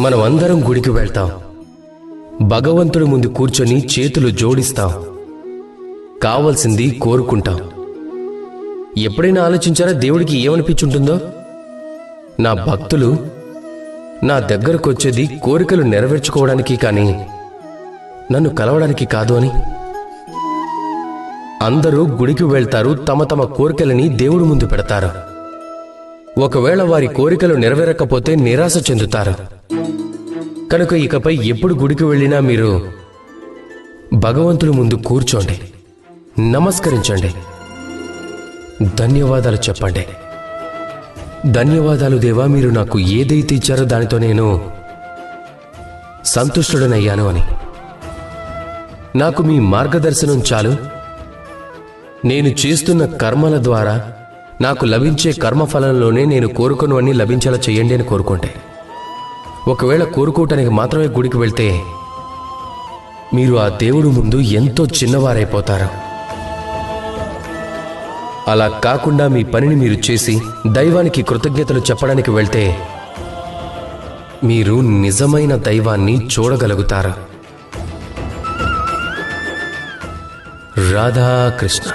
మనం అందరం గుడికి వెళ్తాం. భగవంతుడి ముందు కూర్చొని చేతులు జోడిస్తాం. కావలసింది కోరుకుంటాం. ఎప్పుడైనా ఆలోచించారా దేవుడికి ఏమనిపించుంటుందో? నా భక్తులు నా దగ్గరకు వచ్చేది కోరికలు నెరవేర్చుకోవడానికి కానీ నన్ను కలవడానికి కాదు అని. అందరూ గుడికి వెళ్తారు తమ తమ కోరికలని దేవుడి ముందు పెడతారు. ఒకవేళ వారి కోరికలు నెరవేరకపోతే నిరాశ చెందుతారు. కనుక ఇకపై ఎప్పుడు గుడికి వెళ్ళినా మీరు భగవంతుడి ముందు కూర్చోండి. నమస్కరించండి. ధన్యవాదాలు చెప్పండి. ధన్యవాదాలు దేవా మీరు నాకు ఏదైతే ఇచ్చారో దానితో నేను సంతుష్టుడనయ్యాను అని. నాకు మీ మార్గదర్శనం చాలు. నేను చేస్తున్న కర్మల ద్వారా నాకు లభించే కర్మఫలంలోనే నేను కోరుకున్నవన్నీ లభించేలా చేయండి అని కోరుకుంటే. ఒకవేళ కోరుకోవటానికి మాత్రమే గుడికి వెళ్తే మీరు ఆ దేవుడు ముందు ఎంతో చిన్నవారైపోతారు. అలా కాకుండా మీ పనిని మీరు చేసి దైవానికి కృతజ్ఞతలు చెప్పడానికి వెళ్తే మీరు నిజమైన దైవాన్ని చూడగలుగుతారు. రాధాకృష్ణ